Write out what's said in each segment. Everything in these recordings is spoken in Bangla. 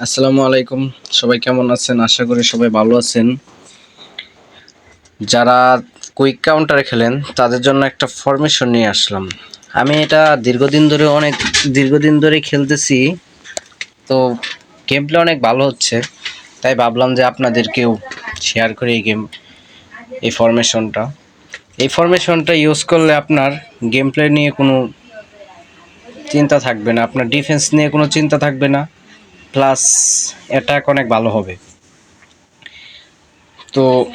আসসালামু আলাইকুম। সবাই কেমন আছেন? আশা করি সবাই ভালো আছেন। যারা কুইক কাউন্টারে খেলেন, তাদের জন্য একটা ফরমেশন নিয়ে আসলাম। আমি এটা দীর্ঘদিন ধরে অনেক দীর্ঘদিন ধরে খেলতেছি। তো গেম প্লে অনেক ভালো হচ্ছে। তাই ভাবলাম যে আপনাদেরকেও শেয়ার করি এই গেম এই ফরমেশনটা এই ফরমেশনটা ইউজ করলে আপনার গেম প্লে নিয়ে কোনো চিন্তা থাকবে না। আপনার ডিফেন্স নিয়ে কোনো চিন্তা থাকবে না। প্লাস অ্যাটাক অনেক ভালো হবে। তো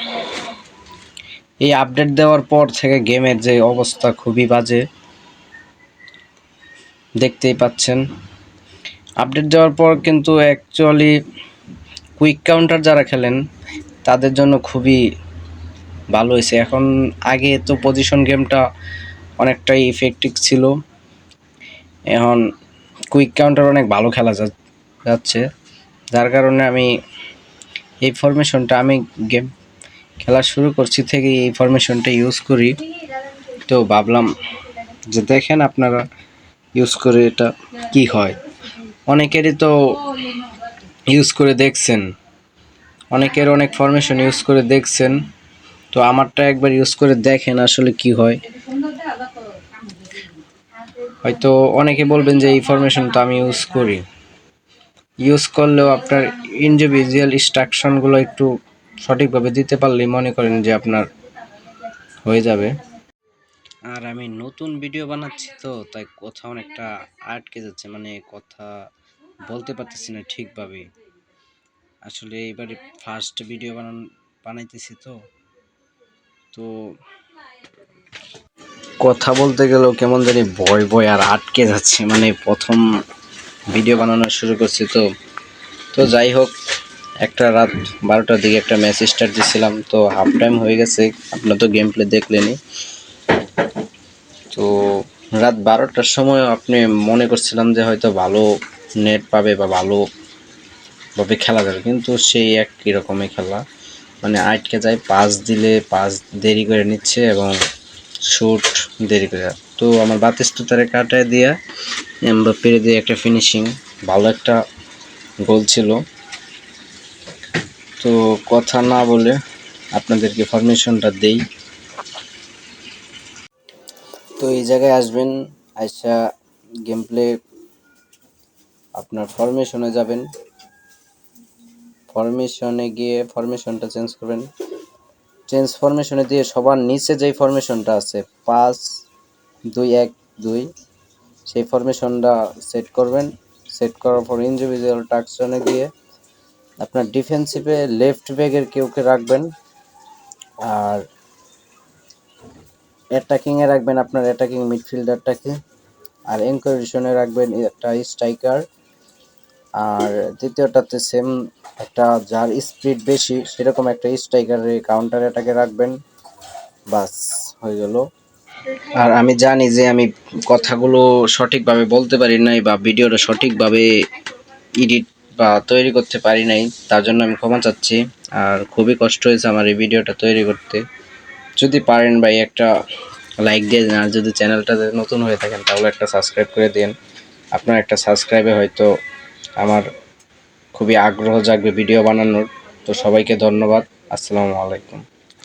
এই আপডেট দেওয়ার পর থেকে গেমের যে অবস্থা খুবই বাজে। দেখতেই পাচ্ছেন। আপডেট দেওয়ার পর কিন্তু অ্যাকচুয়ালি কুইক কাউন্টার যারা খেলেন, তাদের জন্য খুবই ভালো হয়েছে। এখন আগে তো পজিশন গেমটা অনেকটাই ইফেক্টিভ ছিল। এখন কুইক কাউন্টার অনেক ভালো খেলা যা- যাচ্ছে। যার কারণে আমি এই ফরমেশনটা আমি গেম খেলা শুরু করছি থেকে এই ফরমেশনটা ইউজ করি। তো ভাবলাম যে দেখেন আপনারা ইউজ করে এটা কি হয়। অনেকেরই তো ইউজ করে দেখছেন। অনেকের অনেক ফরমেশন ইউজ করে দেখছেন। তো আমারটা একবার ইউজ করে দেখেন আসলে কি হয়। হয়তো অনেকে বলবেন যে এই ফরমেশনটা আমি ইউজ করি। ইউজ করলেও আপনার ইন্ডিভিজুয়াল ইনস্ট্রাকশনগুলো একটু সঠিকভাবে দিতে পারলে মনে করেন যে আপনার হয়ে যাবে। আর আমি নতুন ভিডিও বানাচ্ছি তো তাই কথা অনেকটা আটকে যাচ্ছে মানে কথা বলতে পারতেছি না ঠিকভাবে। আসলে এবারে ফার্স্ট ভিডিও বানান বানাইতেছি তো। তো কথা বলতে গেলেও কেমন জানি ভয় ভয় আর আটকে যাচ্ছে মানে প্রথম ভিডিও বানানো শুরু করছি তো। তো যাই হোক, একটা রাত বারোটার দিকে একটা ম্যাচ স্টার্ট দিয়েছিলাম তো হাফ টাইম হয়ে গেছে। আপনার তো গেম প্লে দেখলেনি তো রাত বারোটার সময় আপনি মনে করছিলাম যে হয়তো ভালো নেট পাবে বা ভালো ভাবে খেলা যাবে, কিন্তু সেই একই রকমই খেলা। মানে আটকে যায় পাস দিলে পাস দেরি করে নিচ্ছে এবং শুট দেরি করে তো আমার বাতিস্তুতারে কাটায় দিয়া দিয়ে পেরে দিয়ে একটা ফিনিশিং ভালো একটা গোল ছিল। তো কথা না বলে আপনাদেরকে ফরমেশনটা দেই। তো এই জায়গায় আসবেন, আইসা গেম প্লে আপনার ফরমেশনে যাবেন। ফরমেশনে গিয়ে ফরমেশনটা চেঞ্জ করবেন। চেঞ্জ ফরমেশনে দিয়ে সবার নিচে যেই ফরমেশনটা আছে, পাঁচ দুই এক দুই। সেই ফরমেশনটা সেট করবেন। সেট করার পর ইন্ডিভিজুয়াল টাকশনে গিয়ে আপনার ডিফেন্সিভে লেফট ব্যাগের কেউকে রাখবেন। আর অ্যাটাকিংয়ে রাখবেন আপনার অ্যাটাকিং মিডফিল্ডারটাকে আর এনকোরেশনে রাখবেন একটা স্ট্রাইকার আর দ্বিতীয়টাতে সেম একটা যার স্পিড বেশি, সেরকম একটা স্ট্রাইকারে কাউন্টার অ্যাটাকে রাখবেন। বাস, হয়ে গেল। আর আমি জানি যে আমি কথাগুলো সঠিকভাবে বলতে পারি নাই বা ভিডিওটা সঠিকভাবে এডিট বা তৈরি করতে পারি নাই, তার জন্য আমি ক্ষমা চাচ্ছি। আর খুবই কষ্ট হয়েছে আমার এই ভিডিওটা তৈরি করতে। যদি পারেন ভাই একটা লাইক দিয়ে দিন, আর যদি চ্যানেলটাতে নতুন হয়ে থাকেন, তাহলে একটা সাবস্ক্রাইব করে দিন। আপনার একটা সাবস্ক্রাইবে হয়তো আমার খুবই আগ্রহ জাগবে ভিডিও বানানোর। তো সবাইকে ধন্যবাদ। আসসালামু আলাইকুম।